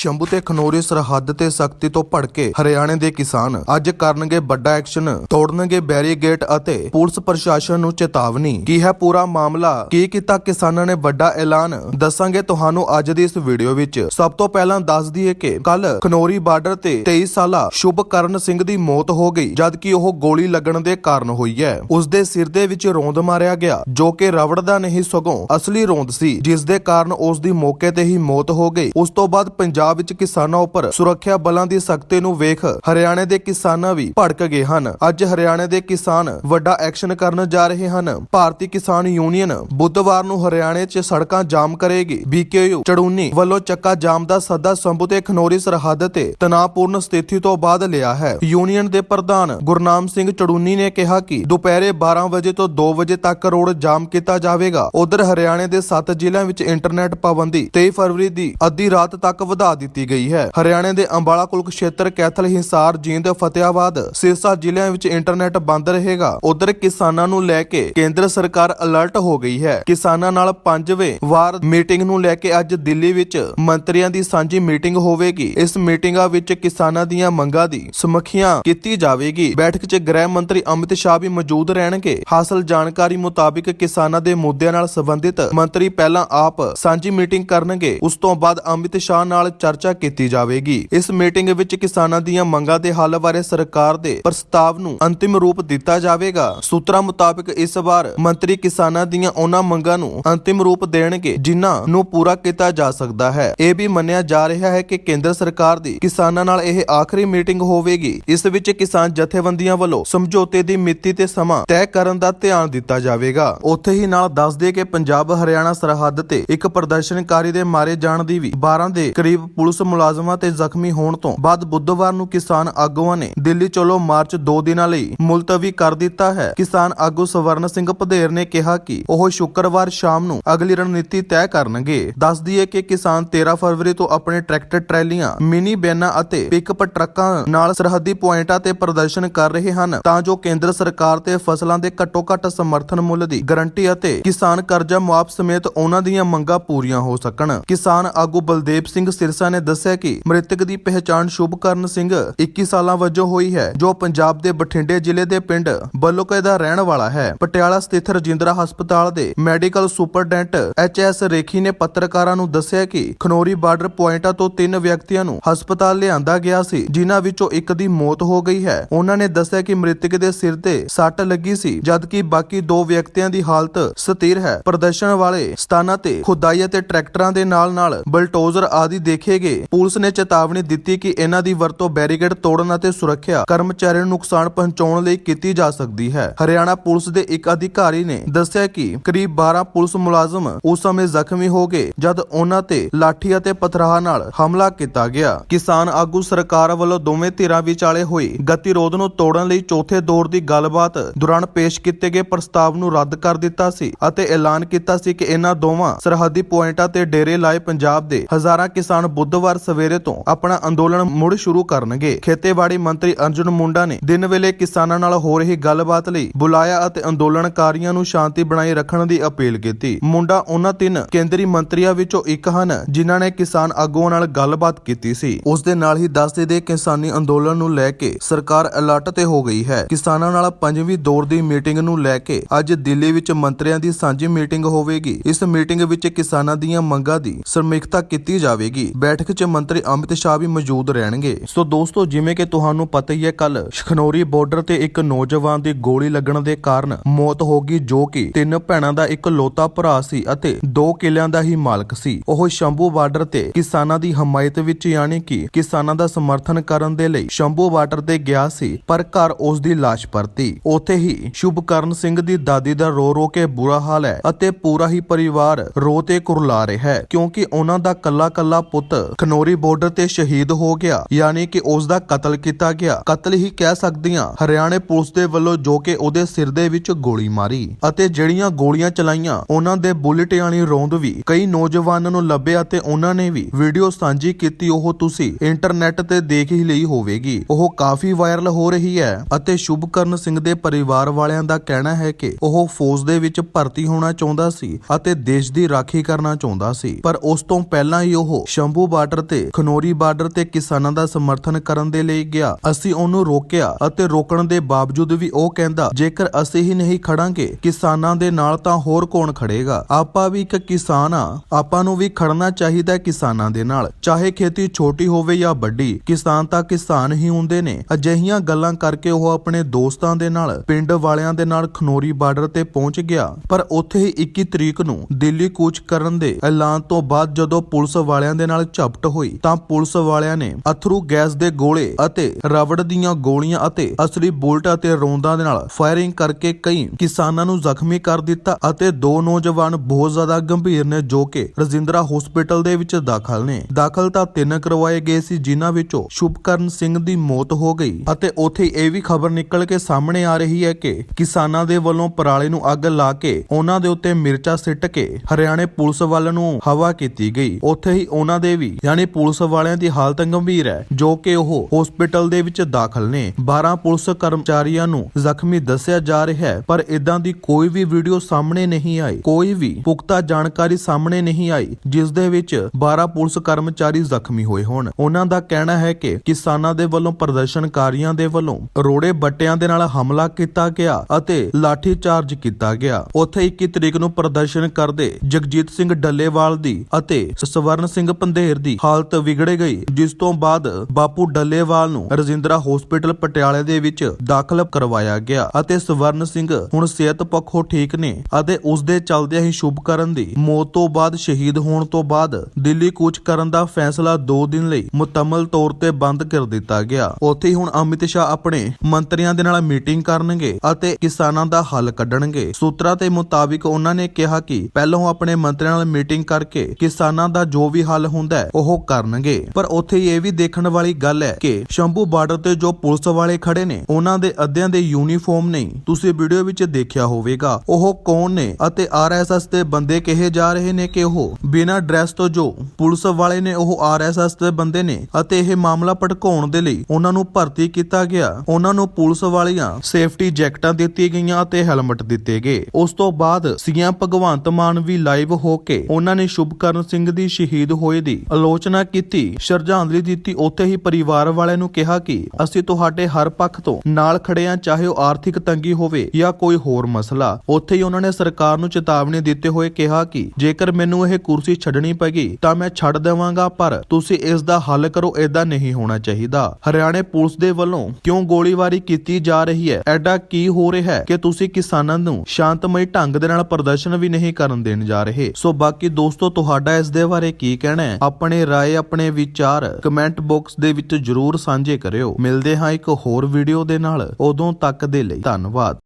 ਸ਼ੰਭੂ ਤੇ ਖਨੋਰੀ ਸਰਹੱਦ ਤੇ ਸਖਤੀ ਤੋਂ ਭੜਕੇ ਹਰਿਆਣੇ ਦੇ ਕਿਸਾਨ ਅੱਜ ਕਰਨਗੇ ਵੱਡਾ ਐਕਸ਼ਨ, ਤੋੜਨਗੇ ਬੈਰੀਗੇਟ ਅਤੇ ਪੁਲਿਸ ਪ੍ਰਸ਼ਾਸਨ ਨੂੰ ਚੇਤਾਵਨੀ। ਕੀ ਹੈ ਪੂਰਾ ਮਾਮਲਾ? ਕੀ ਕੀਤਾ ਕਿਸਾਨਾਂ ਨੇ ਵੱਡਾ ਐਲਾਨ? ਦੱਸਾਂਗੇ ਤੁਹਾਨੂੰ ਅੱਜ ਦੀ ਇਸ ਵੀਡੀਓ ਵਿੱਚ। ਸਭ ਤੋਂ ਪਹਿਲਾਂ ਦੱਸ ਦਈਏ ਕਿ ਕੱਲ ਖਨੋਰੀ ਬਾਰਡਰ ਤੇ 23 ਸਾਲਾ ਸ਼ੁਭਕਰਨ ਸਿੰਘ ਦੀ ਮੌਤ ਹੋ ਗਈ, ਜਦਕਿ ਉਹ ਗੋਲੀ ਲੱਗਣ ਦੇ ਕਾਰਨ ਹੋਈ ਹੈ। ਉਸ ਦੇ ਸਿਰ ਦੇ ਵਿੱਚ ਰੋਂਦ ਮਾਰਿਆ ਗਿਆ, ਜੋ ਕਿ ਰਵੜ ਦਾ ਨਹੀਂ ਸਗੋਂ ਅਸਲੀ ਰੋਂਦ ਸੀ ਜਿਸ ਦੇ ਕਾਰਨ ਉਸ ਦੀ ਮੌਕੇ ਤੇ ਹੀ ਮੌਤ ਹੋ ਗਈ। ਉਸ ਤੋਂ ਬਾਅਦ ਪੰਜਾਬ ਵਿੱਚ ਕਿਸਾਨਾਂ ਉੱਪਰ ਸੁਰੱਖਿਆ ਬਲਾਂ ਦੀ ਸਖਤੀ ਨੂੰ ਵੇਖ ਹਰਿਆਣੇ ਦੇ ਕਿਸਾਨਾਂ ਵੀ ਭੜਕ ਗਏ ਹਨ। ਅੱਜ ਹਰਿਆਣੇ ਦੇ ਕਿਸਾਨ ਵੱਡਾ ਐਕਸ਼ਨ ਕਰਨ ਜਾ ਰਹੇ ਹਨ। ਭਾਰਤੀ ਕਿਸਾਨ ਯੂਨੀਅਨ ਬੁੱਧਵਾਰ ਨੂੰ ਹਰਿਆਣੇ 'ਚ ਸੜਕਾਂ ਜਾਮ ਕਰੇਗੀ। ਬੀਕੇਯੂ ਚੜੂਨੀ ਵੱਲੋਂ ਚੱਕਾ ਜਾਮ ਦਾ ਸੱਦਾ ਸੰਭੂ ਤੇ ਖਨੋਰੀ ਸਰਹੱਦ ਤੇ ਤਣਾਅਪੂਰਨ ਸਥਿਤੀ ਤੋਂ ਬਾਅਦ ਲਿਆ ਹੈ। ਯੂਨੀਅਨ ਦੇ ਪ੍ਰਧਾਨ ਗੁਰਨਾਮ ਸਿੰਘ ਚੜੂਨੀ ਨੇ ਕਿਹਾ ਕਿ ਦੁਪਹਿਰੇ 12 ਵਜੇ ਤੋਂ 2 ਵਜੇ ਤੱਕ ਰੋਡ ਜਾਮ ਕੀਤਾ ਜਾਵੇਗਾ। ਉਧਰ ਹਰਿਆਣੇ ਦੇ 7 ਜ਼ਿਲ੍ਹਿਆਂ ਵਿੱਚ ਇੰਟਰਨੈਟ ਪਾਬੰਦੀ 23 ਫਰਵਰੀ ਦੀ ਅੱਧੀ ਰਾਤ ਤੱਕ ਵਧਾ ਦਿੱਤੀ ਗਈ ਹੈ। ਹਰਿਆਣੇ ਦੇ ਅੰਬਾਲਾ ਕੁਲਕ ਖੇਤਰ ਕੈਥਲ ਹਿਸਾਰ, ਜੀਂਦ, ਫਤਿਆਬਾਦ, ਸਿਰਸਾ ਜ਼ਿਲ੍ਹਿਆਂ ਵਿੱਚ ਇੰਟਰਨੈਟ ਬੰਦ ਰਹੇਗਾ। ਉਧਰ ਕਿਸਾਨਾਂ ਨੂੰ ਲੈ ਕੇ ਕੇਂਦਰ ਸਰਕਾਰ ਅਲਰਟ ਹੋ ਗਈ ਹੈ। ਕਿਸਾਨਾਂ ਨਾਲ ਪੰਜਵੇਂ ਵਾਰ ਮੀਟਿੰਗ ਨੂੰ ਲੈ ਕੇ ਅੱਜ ਦਿੱਲੀ ਵਿੱਚ ਮੰਤਰੀਆਂ ਦੀ ਸਾਂਝੀ ਮੀਟਿੰਗ ਹੋਵੇਗੀ। ਇਸ ਮੀਟਿੰਗਾਂ ਵਿੱਚ ਕਿਸਾਨਾਂ ਦੀਆਂ ਮੰਗਾਂ ਦੀ ਸਮੀਖਿਆ ਕੀਤੀ ਜਾਵੇਗੀ। ਬੈਠਕ 'ਚ ਗ੍ਰਹਿ ਮੰਤਰੀ ਅਮਿਤ ਸ਼ਾਹ ਵੀ ਮੌਜੂਦ ਰਹਿਣਗੇ। ਹਾਸਲ ਜਾਣਕਾਰੀ ਮੁਤਾਬਿਕ ਕਿਸਾਨਾਂ ਦੇ ਮੁੱਦਿਆਂ ਨਾਲ ਸੰਬੰਧਿਤ ਮੰਤਰੀ ਪਹਿਲਾਂ ਆਪ ਸਾਂਝੀ ਮੀਟਿੰਗ ਕਰਨਗੇ। ਉਸ ਤੋਂ ਬਾਅਦ ਅਮਿਤ ਸ਼ਾਹ ਨਾਲ ਚਰਚਾ ਕੀਤੀ ਜਾਵੇਗੀ। ਇਸ ਮੀਟਿੰਗ ਵਿੱਚ ਕਿਸਾਨਾਂ ਦੀਆਂ ਮੰਗਾਂ ਦੇ ਹੱਲ ਬਾਰੇ ਸਰਕਾਰ ਦੇ ਪ੍ਰਸਤਾਵ ਨੂੰ ਅੰਤਿਮ ਰੂਪ ਦਿੱਤਾ ਜਾਵੇਗਾ। ਸੂਤਰਾਂ ਮੁਤਾਬਿਕ ਇਸ ਵਾਰ ਮੰਤਰੀ ਕਿਸਾਨਾਂ ਦੀਆਂ ਉਹਨਾਂ ਮੰਗਾਂ ਨੂੰ ਅੰਤਿਮ ਰੂਪ ਦੇਣਗੇ, ਜਿਨ੍ਹਾਂ ਨੂੰ ਪੂਰਾ ਕੀਤਾ ਜਾ ਸਕਦਾ ਹੈ। ਇਹ ਵੀ ਮੰਨਿਆ ਜਾ ਰਿਹਾ ਹੈ ਕਿ ਕੇਂਦਰ ਸਰਕਾਰ ਦੀ ਕਿਸਾਨਾਂ ਨਾਲ ਇਹ ਆਖਰੀ ਮੀਟਿੰਗ ਹੋਵੇਗੀ। ਇਸ ਵਿੱਚ ਕਿਸਾਨ ਜਥੇਬੰਦੀਆਂ ਵੱਲੋਂ ਸਮਝੌਤੇ ਦੀ ਮਿਤੀ ਤੇ ਸਮਾਂ ਤੈਅ ਕਰਨ ਦਾ ਧਿਆਨ ਦਿੱਤਾ ਜਾਵੇਗਾ। ਉੱਥੇ ਹੀ ਨਾਲ ਦੱਸ ਦੇ ਕਿ ਪੰਜਾਬ, ਹਰਿਆਣਾ, ਸਰਹੱਦ ਤੇ ਇੱਕ ਪ੍ਰਦਰਸ਼ਨਕਾਰੀ ਦੇ ਮਾਰੇ ਜਾਣ ਦੀ ਵੀ 12 ਦੇ ਕਰੀਬ ਪੁਲਿਸ ਮੁਲਾਜ਼ਮਾਂ ਤੇ ਜ਼ਖਮੀ ਹੋਣ ਤੋਂ ਬਾਅਦ ਬੁੱਧਵਾਰ ਨੂੰ ਕਿਸਾਨ ਆਗੂਆਂ ਨੇ ਦਿੱਲੀ ਚਲੋ ਮਾਰਚ 2 ਦਿਨਾਂ ਲਈ ਮੁਲਤਵੀ ਕਰ ਦਿੱਤਾ ਹੈ। ਕਿਸਾਨ ਆਗੂ ਸਵਰਨ ਸਿੰਘ ਭਦੇਰ ਨੇ ਕਿਹਾ ਕਿ ਉਹ ਸ਼ੁੱਕਰਵਾਰ ਸ਼ਾਮ ਨੂੰ ਅਗਲੀ ਰਣਨੀਤੀ ਤੈਅ ਕਰਨਗੇ। ਦੱਸ ਦਈਏ ਕਿ ਕਿਸਾਨ 13 ਫਰਵਰੀ ਤੋਂ ਆਪਣੇ ਟਰੈਕਟਰ, ਟਰੈਲੀਆਂ, ਮਿਨੀ ਬੈਨਾਂ ਅਤੇ ਪਿਕਅਪ ਟਰੱਕਾਂ ਨਾਲ ਸਰਹੱਦੀ ਪੁਆਇੰਟਾਂ ਤੇ ਪ੍ਰਦਰਸ਼ਨ ਕਰ ਰਹੇ ਹਨ, ਤਾਂ ਜੋ ਕੇਂਦਰ ਸਰਕਾਰ ਤੇ ਫਸਲਾਂ ਦੇ ਘੱਟੋ ਘੱਟ ਸਮਰਥਨ ਮੁੱਲ ਦੀ ਗਰੰਟੀ ਅਤੇ ਕਿਸਾਨ ਕਰਜ਼ਾ ਮੁਆਫ ਸਮੇਤ ਉਹਨਾਂ ਦੀਆਂ ਮੰਗਾਂ ਪੂਰੀਆਂ ਹੋ ਸਕਣ। ਕਿਸਾਨ ਆਗੂ ਬਲਦੇਵ ਸਿੰਘ ਸਿਰਸਾ ਨੇ ਦੱਸਿਆ ਕਿ ਮ੍ਰਿਤਕ ਦੀ ਪਹਿਚਾਣ ਸ਼ੁਭਕਰਨ ਸਿੰਘ 21 ਸਾਲਾਂ ਵਜੋਂ ਹੋਈ ਹੈ, ਜੋ ਪੰਜਾਬ ਦੇ ਬਠਿੰਡੇ ਜ਼ਿਲ੍ਹੇ ਦੇ ਪਿੰਡ ਬੱਲੋਕੇ ਦਾ ਰਹਿਣ ਵਾਲਾ ਹੈ। ਪਟਿਆਲਾ ਸਥਿਤ ਰਜਿੰਦਰਾ ਹਸਪਤਾਲ ਦੇ medical superintendent H S Rekhi ਨੇ ਪੱਤਰਕਾਰਾਂ ਨੂੰ ਦੱਸਿਆ ਕਿ ਖਨੋਰੀ ਬਾਰਡਰ ਪੁਆਇੰਟਾਂ ਤੋਂ ਤਿੰਨ ਵਿਅਕਤੀਆਂ ਨੂੰ ਹਸਪਤਾਲ ਲਿਆਂਦਾ ਗਿਆ ਸੀ, ਜਿਨ੍ਹਾਂ ਵਿੱਚੋਂ ਇੱਕ ਦੀ ਮੌਤ ਹੋ ਗਈ ਹੈ। ਉਹਨਾਂ ਨੇ ਦੱਸਿਆ ਕਿ ਮ੍ਰਿਤਕ ਦੇ ਸਿਰ ਤੇ ਸੱਟ ਲੱਗੀ ਸੀ, ਜਦਕਿ ਬਾਕੀ ਦੋ ਵਿਅਕਤੀਆਂ ਦੀ ਹਾਲਤ ਸਥਿਰ ਹੈ। ਪ੍ਰਦਰਸ਼ਨ ਵਾਲੇ ਸਥਾਨਾਂ ਤੇ ਖੁਦਾਈ ਅਤੇ ਟਰੈਕਟਰਾਂ ਦੇ ਨਾਲ-ਨਾਲ ਬਲਟੋਜ਼ਰ ਆਦਿ ਦੇਖੇ ਗਏ ਪੁਲਿਸ ਨੇ ਚੇਤਾਵਨੀ ਦਿੱਤੀ ਕਿ ਇਹਨਾਂ ਦੀ ਵਰਤੋਂ ਬੈਰੀਕੇਡ ਤੋੜਨ ਅਤੇ ਸੁਰੱਖਿਆ ਕਰਮਚਾਰੀਆਂ ਨੂੰ ਨੁਕਸਾਨ ਪਹੁੰਚਾਉਣ ਲਈ ਕੀਤੀ ਜਾ ਸਕਦੀ ਹੈ। ਹਰਿਆਣਾ ਪੁਲਿਸ ਦੇ ਇੱਕ ਅਧਿਕਾਰੀ ਨੇ ਦੱਸਿਆ ਕਿ ਕਰੀਬ 12 ਪੁਲਿਸ ਮੁਲਾਜ਼ਮ ਉਸ ਸਮੇਂ ਜ਼ਖਮੀ ਹੋ ਗਏ, ਜਦ ਉਹਨਾਂ ਤੇ ਲਾਠੀ ਅਤੇ ਪਥਰਾਹ ਨਾਲ ਹਮਲਾ ਕੀਤਾ ਗਿਆ। ਕਿਸਾਨ ਆਗੂ ਸਰਕਾਰ ਵੱਲੋਂ ਦੋਵੇਂ ਧਿਰਾਂ ਵਿਚਾਲੇ ਹੋਈ ਗਤੀਰੋਧ ਨੂੰ ਤੋੜਨ ਲਈ ਚੌਥੇ ਦੌਰ ਦੀ ਗੱਲਬਾਤ ਦੌਰਾਨ ਪੇਸ਼ ਕੀਤੇ ਗਏ ਪ੍ਰਸਤਾਵ ਨੂੰ ਰੱਦ ਕਰ ਦਿੱਤਾ ਸੀ ਅਤੇ ਐਲਾਨ ਕੀਤਾ ਸੀ ਕਿ ਇਹਨਾਂ ਦੋਵਾਂ ਸਰਹੱਦੀ ਪੁਆਇੰਟਾਂ ਤੇ ਡੇਰੇ ਲਾਏ ਪੰਜਾਬ ਦੇ ਹਜ਼ਾਰਾਂ ਕਿਸਾਨ ਬੁੱਧਵਾਰ ਸਵੇਰੇ ਤੋਂ ਆਪਣਾ ਅੰਦੋਲਨ ਮੁੜ ਸ਼ੁਰੂ ਕਰਨਗੇ। ਖੇਤੀਬਾੜੀ ਮੰਤਰੀ ਅਰਜੁਨ ਮੁੰਡਾ ਨੇ ਦਿਨ ਵੇਲੇ ਕਿਸਾਨਾਂ ਨਾਲ ਹੋ ਰਹੀ ਗੱਲਬਾਤ ਲਈ ਬੁਲਾਇਆ ਅਤੇ ਅੰਦੋਲਨਕਾਰੀਆਂ ਨੂੰ ਸ਼ਾਂਤੀ ਬਣਾਈ ਰੱਖਣ ਦੀ ਅਪੀਲ ਕੀਤੀ। ਮੁੰਡਾ ਉਹਨਾਂ ਤਿੰਨ ਕੇਂਦਰੀ ਮੰਤਰੀਆਂ ਵਿੱਚੋਂ ਇੱਕ ਹਨ, ਜਿਨ੍ਹਾਂ ਨੇ ਕਿਸਾਨ ਆਗੂਆਂ ਨਾਲ ਗੱਲਬਾਤ ਕੀਤੀ ਸੀ। ਉਸ ਦੇ ਨਾਲ ਹੀ ਦੱਸਦੇ ਦੇ ਕਿਸਾਨੀ ਅੰਦੋਲਨ ਨੂੰ ਲੈ ਕੇ ਸਰਕਾਰ ਅਲਰਟ ਤੇ ਹੋ ਗਈ ਹੈ। ਕਿਸਾਨਾਂ ਨਾਲ ਪੰਜਵੀਂ ਦੌਰ ਦੀ ਮੀਟਿੰਗ ਨੂੰ ਲੈ ਕੇ ਅੱਜ ਦਿੱਲੀ ਵਿੱਚ ਮੰਤਰੀਆਂ ਦੀ ਸਾਂਝੀ ਮੀਟਿੰਗ ਹੋਵੇਗੀ। ਇਸ ਮੀਟਿੰਗ ਵਿੱਚ ਕਿਸਾਨਾਂ ਦੀਆਂ ਮੰਗਾਂ ਦੀ ਸਮੀਖਤਾ ਕੀਤੀ ਜਾਵੇਗੀ। ਬੈਠਕ 'ਚ ਮੰਤਰੀ ਅਮਿਤ ਸ਼ਾਹ ਵੀ ਮੌਜੂਦ ਰਹਿਣਗੇ। ਸੋ ਦੋਸਤੋ, ਜਿਵੇਂ ਕਿ ਤੁਹਾਨੂੰ ਪਤਾ ਹੀ ਹੈ ਕੱਲ ਖਨੌਰੀ ਬਾਰਡਰ ਤੇ ਇੱਕ ਨੌਜਵਾਨ ਦੀ ਗੋਲੀ ਲੱਗਣ ਦੇ ਕਾਰਨ ਮੌਤ ਹੋ ਗਈ, ਜੋ ਕਿ ਤਿੰਨ ਭੈਣਾਂ ਦਾ ਇੱਕ ਲੋਤਾ ਭਰਾ ਸੀ ਅਤੇ ਦੋ ਕਿਲਿਆਂ ਦਾ ਹੀ ਮਾਲਕ ਸੀ। ਉਹ ਸ਼ੰਭੂ ਬਾਰਡਰ ਤੇ ਕਿਸਾਨਾਂ ਦੀ ਹਮਾਇਤ ਵਿੱਚ, ਯਾਨੀ ਕਿ ਕਿਸਾਨਾਂ ਦਾ ਸਮਰਥਨ ਕਰਨ ਦੇ ਲਈ ਸ਼ੰਭੂ ਬਾਰਡਰ ਤੇ ਗਿਆ ਸੀ, ਪਰ ਘਰ ਉਸ ਦੀ ਲਾਸ਼ ਪਰਤੀ। ਉੱਥੇ ਹੀ ਸ਼ੁਭਕਰਨ ਸਿੰਘ ਦੀ ਦਾਦੀ ਦਾ ਰੋ ਰੋ ਕੇ ਬੁਰਾ ਹਾਲ ਹੈ ਅਤੇ ਪੂਰਾ ਹੀ ਪਰਿਵਾਰ ਰੋ ਤੇ ਕੁਰਲਾ ਰਿਹਾ ਹੈ, ਕਿਉਂਕਿ ਉਹਨਾਂ ਦਾ ਕੱਲਾ ਕੱਲਾ ਪੁੱਤ ਖਨੋਰੀ ਬਾਰਡਰ ਤੇ ਸ਼ਹੀਦ ਹੋ ਗਿਆ, ਯਾਨੀ ਕਿ ਉਸ ਦਾ ਕਤਲ ਕੀਤਾ ਗਿਆ। ਕਤਲ ਹੀ ਕਹਿ ਸਕਦੀਆਂ, ਹਰਿਆਣੇ ਪੁਲਿਸ ਦੇ ਵੱਲੋਂ ਜੋ ਕਿ ਉਹਦੇ ਸਿਰ ਦੇ ਵਿੱਚ ਗੋਲੀ ਮਾਰੀ ਅਤੇ ਜਿਹੜੀਆਂ ਗੋਲੀਆਂ ਚਲਾਈਆਂ, ਉਹਨਾਂ ਦੇ ਬੁਲਟ ਯਾਨੀ ਰੌਂਦ ਵੀ ਕਈ ਨੌਜਵਾਨਾਂ ਨੂੰ ਲੱਭੇ ਅਤੇ ਉਹਨਾਂ ਨੇ ਵੀ ਵੀਡੀਓ ਸਾਂਝੀ ਕੀਤੀ, ਉਹ ਤੁਸੀਂ ਇੰਟਰਨੈਟ ਤੇ ਦੇਖ ਹੀ ਲਈ ਹੋਵੇਗੀ। ਉਹ ਕਾਫੀ ਵਾਇਰਲ ਹੋ ਰਹੀ ਹੈ ਅਤੇ ਸ਼ੁਭਕਰਨ ਸਿੰਘ ਦੇ ਪਰਿਵਾਰ ਵਾਲਿਆਂ ਦਾ ਕਹਿਣਾ ਹੈ ਕਿ ਉਹ ਫੌਜ ਦੇ ਵਿੱਚ ਭਰਤੀ ਹੋਣਾ ਚਾਹੁੰਦਾ ਸੀ ਅਤੇ ਦੇਸ਼ ਦੀ ਰਾਖੀ ਕਰਨਾ ਚਾਹੁੰਦਾ ਸੀ। ਪਰ ਉਸ ਤੋਂ ਪਹਿਲਾਂ ਹੀ ਉਹ ਸ਼ੰਭੂ ਬਾਰਡਰ ਤੇ, ਖਨੋਰੀ ਬਾਰਡਰ ਤੇ ਕਿਸਾਨਾਂ ਦਾ ਸਮਰਥਨ ਕਰਨ ਦੇ ਲਈ ਗਿਆ। ਅਸੀਂ ਉਹਨੂੰ ਰੋਕਿਆ ਅਤੇ ਰੋਕਣ ਦੇ ਬਾਵਜੂਦ ਵੀ ਉਹ ਕਹਿੰਦਾ, ਜੇਕਰ ਅਸੀਂ ਹੀ ਨਹੀਂ ਖੜਾਂਗੇ, ਕਿਸਾਨਾਂ ਦੇ ਨਾਲ ਤਾਂ ਹੋਰ ਕੌਣ ਖੜੇਗਾ? ਆਪਾਂ ਵੀ ਇੱਕ ਕਿਸਾਨ ਆ ਆਪਾਂ ਨੂੰ ਵੀ ਖੜਨਾ ਚਾਹੀਦਾ ਕਿਸਾਨਾਂ ਦੇ ਨਾਲ। ਚਾਹੇ ਖੇਤੀ ਛੋਟੀ ਹੋਵੇ ਜਾਂ ਵੱਡੀ, ਕਿਸਾਨ ਤਾਂ ਕਿਸਾਨ ਹੀ ਹੁੰਦੇ ਨੇ। ਅਜਿਹੀਆਂ ਗੱਲਾਂ ਕਰਕੇ ਉਹ ਆਪਣੇ ਦੋਸਤਾਂ ਦੇ ਨਾਲ, ਪਿੰਡ ਵਾਲਿਆਂ ਦੇ ਨਾਲ ਖਨੋਰੀ ਬਾਰਡਰ ਤੇ ਪਹੁੰਚ ਗਿਆ। ਪਰ ਉੱਥੇ ਹੀ 21 ਤਰੀਕ ਨੂੰ ਦਿੱਲੀ ਕੂਚ ਕਰਨ ਦੇ ਐਲਾਨ ਤੋਂ ਬਾਅਦ ਜਦੋਂ ਪੁਲਿਸ ਵਾਲਿਆਂ ਦੇ ਨਾਲ ਝਪਟ ਹੋਈ ਤਾਂ ਪੁਲਿਸ ਵਾਲਿਆਂ ਨੇ ਅਥਰੂ ਗੈਸ ਦੇ ਗੋਲੇ ਅਤੇ ਰਬੜ ਦੀਆਂ ਗੋਲੀਆਂ ਅਤੇ ਅਸਲੀ ਬੁਲਟ ਅਤੇ ਰੌਂਦਾਂ ਦੇ ਨਾਲ ਫਾਇਰਿੰਗ ਕਰਕੇ ਕਈ ਕਿਸਾਨਾਂ ਨੂੰ ਜ਼ਖਮੀ ਕਰ ਦਿੱਤਾ ਅਤੇ ਦੋ ਨੌਜਵਾਨ ਬਹੁਤ ਜ਼ਿਆਦਾ ਗੰਭੀਰ ਨੇ ਜੋ ਕਿ ਰਜਿੰਦਰਾ ਹਸਪੀਟਲ ਦੇ ਵਿੱਚ ਦਾਖਲ ਨੇ। ਦਾਖਲ ਤਾਂ ਤਿੰਨ ਕਰਵਾਏ ਗਏ ਸੀ, ਜਿਨ੍ਹਾਂ ਵਿੱਚੋਂ ਸ਼ੁਭਕਰਨ ਸਿੰਘ ਦੀ ਮੌਤ ਹੋ ਗਈ ਅਤੇ ਉੱਥੇ ਇਹ ਵੀ ਖਬਰ ਨਿਕਲ ਕੇ ਸਾਹਮਣੇ ਆ ਰਹੀ ਹੈ ਕਿ ਕਿਸਾਨਾਂ ਦੇ ਵੱਲੋਂ ਪਰਾਲੇ ਨੂੰ ਅੱਗ ਲਾ ਕੇ ਉਹਨਾਂ ਦੇ ਉੱਤੇ ਮਿਰਚਾ ਸਿੱਟ ਕੇ ਹਰਿਆਣੇ ਪੁਲਿਸ ਵੱਲ ਨੂੰ ਹਵਾ ਕੀਤੀ ਗਈ। ਉੱਥੇ ਹੀ ਉਹਨਾਂ ਦੇ ਵੀ ਯਾਨੀ ਪੁਲਿਸ ਵਾਲਿਆਂ ਦੀ ਹਾਲਤ ਗੰਭੀਰ ਹੈ, ਜੋ ਕਿ ਉਹ ਹਸਪੀਟਲ ਦੇ ਵਿੱਚ ਦਾਖਲ ਨੇ। 12 ਪੁਲਿਸ ਕਰਮਚਾਰੀਆਂ ਨੂੰ ਜ਼ਖਮੀ ਦੱਸਿਆ ਜਾ ਰਿਹਾ ਹੈ, ਪਰ ਇਦਾਂ ਦੀ ਕੋਈ ਵੀ ਵੀਡੀਓ ਸਾਹਮਣੇ ਨਹੀਂ ਆਈ। ਕੋਈ ਵੀ ਪੁਖਤਾ ਜਾਣਕਾਰੀ ਸਾਹਮਣੇ ਨਹੀਂ ਆਈ, ਜਿਸ ਦੇ ਵਿੱਚ 12 ਪੁਲਿਸ ਕਰਮਚਾਰੀ ਜ਼ਖਮੀ ਹੋਏ ਹੋਣ। ਉਹਨਾਂ ਦਾ ਕਹਿਣਾ ਹੈ ਕਿ ਕਿਸਾਨਾਂ ਦੇ ਵੱਲੋਂ ਪ੍ਰਦਰਸ਼ਨਕਾਰੀਆਂ ਦੇ ਵੱਲੋਂ ਰੋੜੇ ਬੱਟਿਆਂ ਦੇ ਨਾਲ ਹਮਲਾ ਕੀਤਾ ਗਿਆ ਅਤੇ ਲਾਠੀ ਚਾਰਜ ਕੀਤਾ ਗਿਆ। ਉੱਥੇ 21 ਤਰੀਕ ਨੂੰ ਪ੍ਰਦਰਸ਼ਨ ਕਰਦੇ ਜਗਜੀਤ ਸਿੰਘ ਡੱਲੇਵਾਲ ਦੀ ਅਤੇ ਸਵਰਨ ਸਿੰਘ ਪੰਧੇਰ ਦੀ ਹਾਲਤ ਵਿਗੜ ਗਈ, ਜਿਸ ਤੋਂ ਬਾਅਦ ਬਾਪੂ ਡੱਲੇਵਾਲ ਨੂੰ ਰਜਿੰਦਰਾ ਹਸਪੀਟਲ ਪਟਿਆਲੇ ਦੇ ਵਿੱਚ ਦਾਖਲ ਕਰਵਾਇਆ ਗਿਆ ਅਤੇ ਸਵਰਨ ਸਿੰਘ ਹੁਣ ਸਿਹਤ ਪੱਖੋਂ ਠੀਕ ਨੇ ਅਤੇ ਉਸ ਦੇ ਚਲਦਿਆਂ ਹੀ ਸ਼ੁਭਕਰਨ ਦੀ ਮੌਤ ਤੋਂ ਬਾਅਦ ਸ਼ਹੀਦ ਹੋਣ ਤੋਂ ਬਾਅਦ ਦਿੱਲੀ ਕੂਚ ਕਰਨ ਦਾ ਫੈਸਲਾ 2 ਦਿਨ ਲਈ ਮੁਕੰਮਲ ਤੌਰ ਤੇ ਬੰਦ ਕਰ ਦਿੱਤਾ ਗਿਆ। ਉੱਥੇ ਹੁਣ ਅਮਿਤ ਸ਼ਾਹ ਆਪਣੇ ਮੰਤਰੀਆਂ ਦੇ ਨਾਲ ਮੀਟਿੰਗ ਕਰਨਗੇ ਅਤੇ ਕਿਸਾਨਾਂ ਦਾ ਹੱਲ ਕੱਢਣਗੇ। ਸੂਤਰਾਂ ਦੇ ਮੁਤਾਬਿਕ ਉਹਨਾਂ ਨੇ ਕਿਹਾ ਕਿ ਪਹਿਲਾਂ ਆਪਣੇ ਮੰਤਰੀਆਂ ਨਾਲ ਮੀਟਿੰਗ ਕਰਕੇ ਕਿਸਾਨਾਂ ਦਾ ਜੋ ਵੀ ਹੱਲ ਹੁੰਦਾ ਹੈ ਉਹ ਕਰਨਗੇ। ਪਰ ਉੱਥੇ ਇਹ ਵੀ ਦੇਖਣ ਵਾਲੀ ਗੱਲ ਹੈ ਕਿ ਸ਼ੰਭੂ ਬਾਰਡਰ ਤੇ ਜੋ ਪੁਲਿਸ ਵਾਲੇ ਖੜੇ ਨੇ, ਉਹਨਾਂ ਦੇ ਅੱਧਿਆਂ ਦੇ ਯੂਨੀਫਾਰਮ ਨਹੀਂ। ਤੁਸੀਂ ਵੀਡੀਓ ਵਿੱਚ ਦੇਖਿਆ ਹੋਵੇਗਾ, ਉਹ ਕੌਣ ਨੇ ਅਤੇ ਆਰਐਸਐਸ ਦੇ ਬੰਦੇ ਕਹੇ ਜਾ ਰਹੇ ਨੇ ਕਿ ਉਹ? ਬਿਨਾਂ ਡਰੈਸ ਤੋਂ ਜੋ ਪੁਲਿਸ ਵਾਲੇ ਨੇ, ਉਹ ਆਰਐਸਐਸ ਦੇ ਬੰਦੇ ਨੇ ਅਤੇ ਇਹ ਮਾਮਲਾ ਭੜਕਾਉਣ ਦੇ ਲਈ ਉਹਨਾਂ ਨੂੰ ਭਰਤੀ ਕੀਤਾ ਗਿਆ। ਉਹਨਾਂ ਨੂੰ ਪੁਲਿਸ ਵਾਲੀਆਂ ਸੇਫਟੀ ਜੈਕਟਾਂ ਦਿੱਤੀ ਗਈਆਂ ਅਤੇ ਹੈਲਮਟ ਦਿੱਤੇ ਗਏ। ਉਸ ਤੋਂ ਬਾਅਦ ਸੀਐਮ ਭਗਵੰਤ ਮਾਨ ਵੀ ਲਾਈਵ ਹੋ ਕੇ ਉਹਨਾਂ ਨੇ ਸ਼ੁਭਕਰਨ ਸਿੰਘ ਦੀ ਸ਼ਹੀਦ ਹੋਏ ਦੀ ਆਲੋਚਨਾ ਕੀਤੀ। ਸ਼ਰਧਾਂਜਲੀ ਦਿੱਤੀ। ਉੱਥੇ ਹੀ ਪਰਿਵਾਰ ਵਾਲਿਆਂ ਨੂੰ ਕਿਹਾ ਕਿ ਅਸੀਂ ਤੁਹਾਡੇ ਹਰ ਪੱਖ ਤੋਂ ਨਾਲ ਖੜੇ ਹਾਂ ਚਾਹੇ ਉਹ ਆਰਥਿਕ ਤੰਗੀ ਹੋਵੇ ਜਾਂ ਕੋਈ ਹੋਰ ਮਸਲਾ। ਉੱਥੇ ਹੀ ਉਹਨਾਂ ਨੇ ਸਰਕਾਰ ਨੂੰ ਚੇਤਾਵਨੀ ਦਿੱਤੇ ਹੋਏ ਕਿਹਾ ਕਿ ਜੇਕਰ ਮੈਨੂੰ ਇਹ ਕੁਰਸੀ ਛੱਡਣੀ ਪਏਗੀ, ਤਾਂ ਮੈਂ ਛੱਡ ਦੇਵਾਂਗਾ, ਪਰ ਤੁਸੀਂ ਇਸ ਦਾ ਹੱਲ ਕਰੋ, ਏਦਾਂ ਨਹੀਂ ਹੋਣਾ ਚਾਹੀਦਾ। ਹਰਿਆਣੇ ਪੁਲਿਸ ਦੇ ਵੱਲੋਂ ਕਿਉਂ ਗੋਲੀਬਾਰੀ ਕੀਤੀ ਜਾ ਰਹੀ ਹੈ? ਐਡਾ ਕੀ ਹੋ ਰਿਹਾ ਹੈ ਕਿ ਤੁਸੀਂ ਕਿਸਾਨਾਂ ਨੂੰ ਸ਼ਾਂਤਮਈ ਢੰਗ ਦੇ ਨਾਲ ਪ੍ਰਦਰਸ਼ਨ ਵੀ ਨਹੀਂ ਕਰਨ ਦੇਣ ਜਾ ਰਹੇ? ਸੋ ਬਾਕੀ ਦੋਸਤੋ, ਤੁਹਾਡਾ ਇਸ ਦੇ ਬਾਰੇ ਕੀ ਕਹਿਣਾ ਹੈ? ਆਪਣੇ ਰਾਏ, ਆਪਣੇ ਵਿਚਾਰ ਕਮੈਂਟ ਬਾਕਸ ਦੇ ਵਿੱਚ ਜਰੂਰ ਸਾਂਝੇ ਕਰਿਓ। ਮਿਲਦੇ ਹਾਂ ਇੱਕ ਹੋਰ ਵੀਡੀਓ ਦੇ ਨਾਲ। ਉਦੋਂ ਤੱਕ ਦੇ ਲਈ ਧੰਨਵਾਦ।